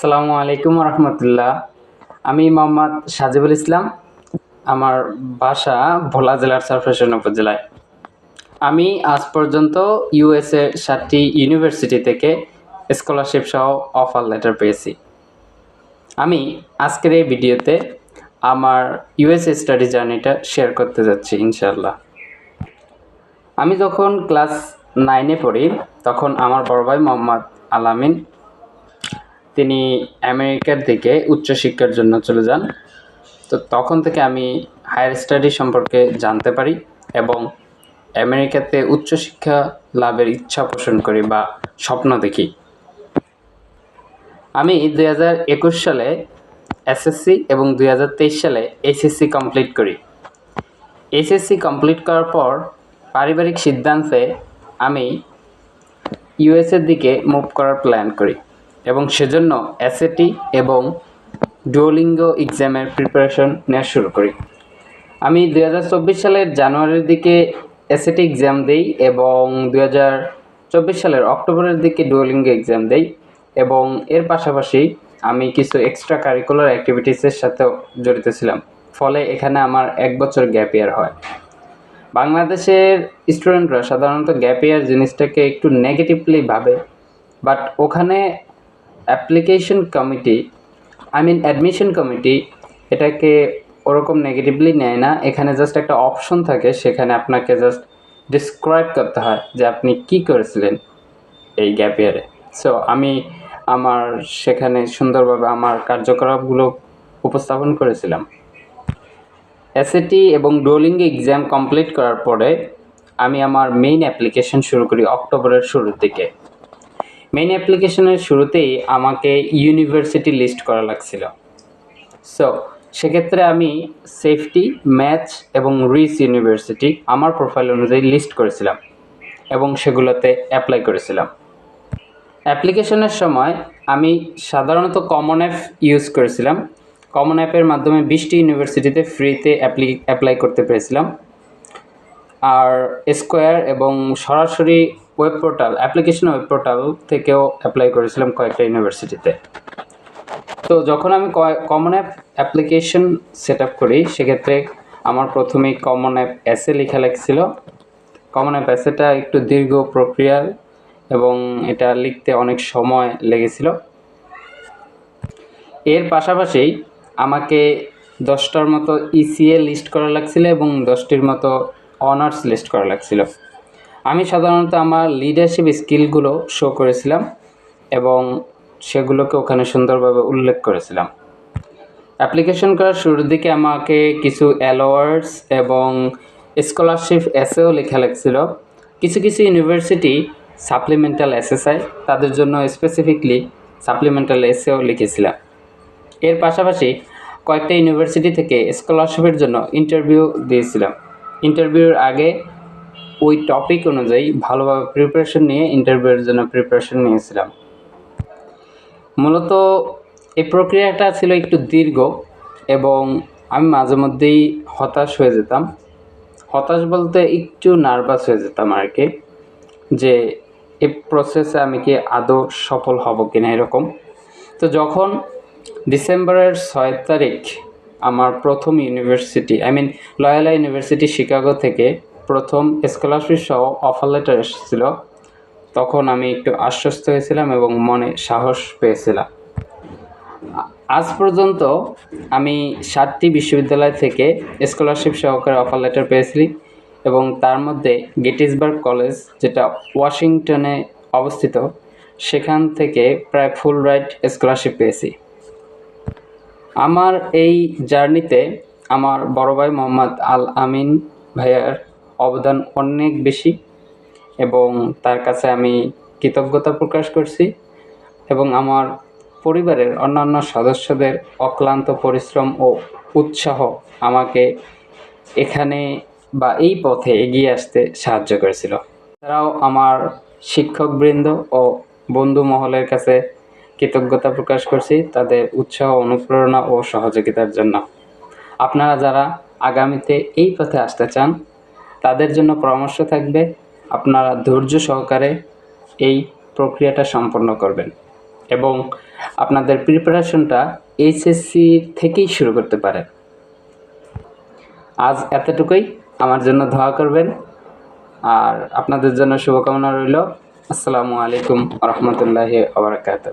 আসসালামু আলাইকুম রহমতুল্লাহ। আমি মোহাম্মদ সাজিবুল ইসলাম, আমার বাসা ভোলা জেলার সারফেশন উপজেলায়। আমি আজ পর্যন্ত ইউএসএ সাতটি ইউনিভার্সিটি থেকে স্কলারশিপ সহ অফার লেটার পেয়েছি। আমি আজকের এই ভিডিওতে আমার ইউএসএ স্টাডি জার্নিটা শেয়ার করতে যাচ্ছি ইনশাল্লাহ আমি যখন ক্লাস নাইনে পড়ি, তখন আমার বড় ভাই মোহাম্মদ আলামিন তিনি আমেরিকার দিকে উচ্চশিক্ষার জন্য চলে যান। তো তখন থেকে আমি হায়ার স্টাডি সম্পর্কে জানতে পারি এবং আমেরিকাতে উচ্চশিক্ষা লাভের ইচ্ছা পোষণ করি বা স্বপ্ন দেখি। আমি দুই হাজার একুশ সালে এসএসসি এবং দুই হাজার তেইশ সালে এইচএসসি কমপ্লিট করি। এইচএসসি কমপ্লিট করার পর পারিবারিক সিদ্ধান্তে আমি ইউএসের দিকে মুভ করার প্ল্যান করি। এবং সেজন্য এসএটি এবং ডুওলিঙ্গো এক্সামের প্রিপারেশন নেওয়া শুরু করি। আমি দুই হাজার চব্বিশ সালের জানুয়ারির দিকে এসএটি এক্সাম দিই এবং হাজার চব্বিশ সালের অক্টোবরের দিকে ডুওলিঙ্গো এক্সাম দিই এবং এর পাশাপাশি আমি কিছু এক্সট্রা কারিকুলার অ্যাক্টিভিটিসের সাথেও জড়িত ছিলাম। ফলে এখানে আমার এক বছর গ্যাপ ইয়ার হয়। বাংলাদেশের স্টুডেন্টরা সাধারণত গ্যাপ ইয়ার জিনিসটাকে একটু নেগেটিভলি ভাবে বাট ওখানে application committee, I mean admission committee, এটাকে ওরকম নেগেটিভলি নেয় না। এখানে জাস্ট একটা অপশন থাকে, সেখানে আপনাকে জাস্ট ডিসক্রাইব করতে হয় যে আপনি কি করেছিলেন এই গ্যাপ ইয়ারে সো আমি আমার সেখানে সুন্দরভাবে আমার কার্যকলাপগুলো উপস্থাপন করেছিলাম। এসএটি এবং ডোলিং এক্সাম কমপ্লিট করার পরে আমি আমার মেইন অ্যাপ্লিকেশন শুরু করি অক্টোবরের শুরুর দিকে। মেইন অ্যাপ্লিকেশনের শুরুতেই আমাকে ইউনিভার্সিটি লিস্ট করা লাগছিল। সো সেক্ষেত্রে আমি সেফটি ম্যাথ এবং রিস ইউনিভার্সিটি আমার প্রোফাইল অনুযায়ী লিস্ট করেছিলাম এবং সেগুলোতে অ্যাপ্লাই করেছিলাম। অ্যাপ্লিকেশনের সময় আমি সাধারণত কমন অ্যাপ ইউজ করেছিলাম। কমন অ্যাপের মাধ্যমে বিশটি ইউনিভার্সিটিতে ফ্রিতে অ্যাপ্লি অ্যাপ্লাই করতে পেরেছিলাম। আর স্কোয়ার এবং সরাসরি web portal application web portal থেকেও অ্যাপ্লাই করেছিলাম কয়েকটা ইউনিভার্সিটিতে তো যখন আমি common app application set up করি, সেক্ষেত্রে আমার প্রথমেই কমন অ্যাপ এসে লেখা লাগছিল। কমন অ্যাপ এসেটা একটু দীর্ঘ প্রক্রিয়া এবং এটা লিখতে অনেক সময় লেগেছিল। এর পাশাপাশি আমাকে দশটার মতো ইসিএ লিস্ট করা লাগছিল এবং দশটির মতো অনার্স লিস্ট করা লাগছিল। আমি সাধারণত আমার লিডারশিপ স্কিলগুলো শো করেছিলাম এবং সেগুলোকে ওখানে সুন্দরভাবে উল্লেখ করেছিলাম। অ্যাপ্লিকেশন করার শুরুর দিকে আমাকে কিছু অ্যালোয়ার্ডস এবং স্কলারশিপ এসেও লেখা লাগছিল। কিছু কিছু ইউনিভার্সিটি সাপ্লিমেন্টাল এসএসআই তাদের জন্য স্পেসিফিকলি সাপ্লিমেন্টাল এসেও লিখেছিলাম। এর পাশাপাশি কয়েকটা ইউনিভার্সিটি থেকে স্কলারশিপের জন্য ইন্টারভিউ দিয়েছিলাম। ইন্টারভিউর আগে ওই টপিক অনুযায়ী ভালোভাবে প্রিপারেশন নিয়ে ইন্টারভিউয়ের জন্য প্রিপারেশন নিয়েছিলাম। মূলত এই প্রক্রিয়াটা ছিল একটু দীর্ঘ এবং আমি মাঝে মধ্যেই হতাশ হয়ে যেতাম। হতাশ বলতে একটু নার্ভাস হয়ে যেতাম আর কি যে এই প্রসেসে আমি কি আদৌ সফল হব কিনা এরকম। তো যখন ডিসেম্বরের ছয় তারিখ আমার প্রথম university I mean Loyola University Chicago থেকে প্রথম স্কলারশিপ সহ অফার লেটার এসেছিল। তখন আমি একটু আশ্বস্ত হয়েছিলাম এবং মনে সাহস পেয়েছিলাম। আজ পর্যন্ত আমি সাতটি বিশ্ববিদ্যালয় থেকে স্কলারশিপ সহকারে অফার লেটার পেয়েছি এবং তার মধ্যে গেটিসবার্গ কলেজ, যেটা ওয়াশিংটনে অবস্থিত, সেখান থেকে প্রায় ফুল রাইট স্কলারশিপ পেয়েছি। আমার এই জার্নিতে আমার বড় ভাই মোহাম্মদ আল আমিন ভাইয়ার অবদান অনেক বেশি এবং তার কাছে আমি কৃতজ্ঞতা প্রকাশ করছি এবং আমার পরিবারের অন্যান্য সদস্যদের অক্লান্ত পরিশ্রম ও উৎসাহ আমাকে এখানে বা এই পথে এগিয়ে আসতে সাহায্য করেছিল। তারাও আমার শিক্ষকবৃন্দ ও বন্ধু মহলের কাছে কৃতজ্ঞতা প্রকাশ করছি তাদের উৎসাহ, অনুপ্রেরণা ও সহযোগিতার জন্য। আপনারা যারা আগামীতে এই পথে আসতে চান তাদের জন্য পরামর্শ থাকবে। আপনারা ধৈর্য সহকারে এই প্রক্রিয়াটা সম্পন্ন করবেন এবং আপনাদের প্রিপারেশনটা এইচএসসি থেকেই শুরু করতে পারেন। আজ এতটুকুই। আমার জন্য দোয়া করবেন। আর আপনাদের জন্য শুভকামনা রইল। আসসালামু আলাইকুম রহমতুল্লাহি আবরাকাত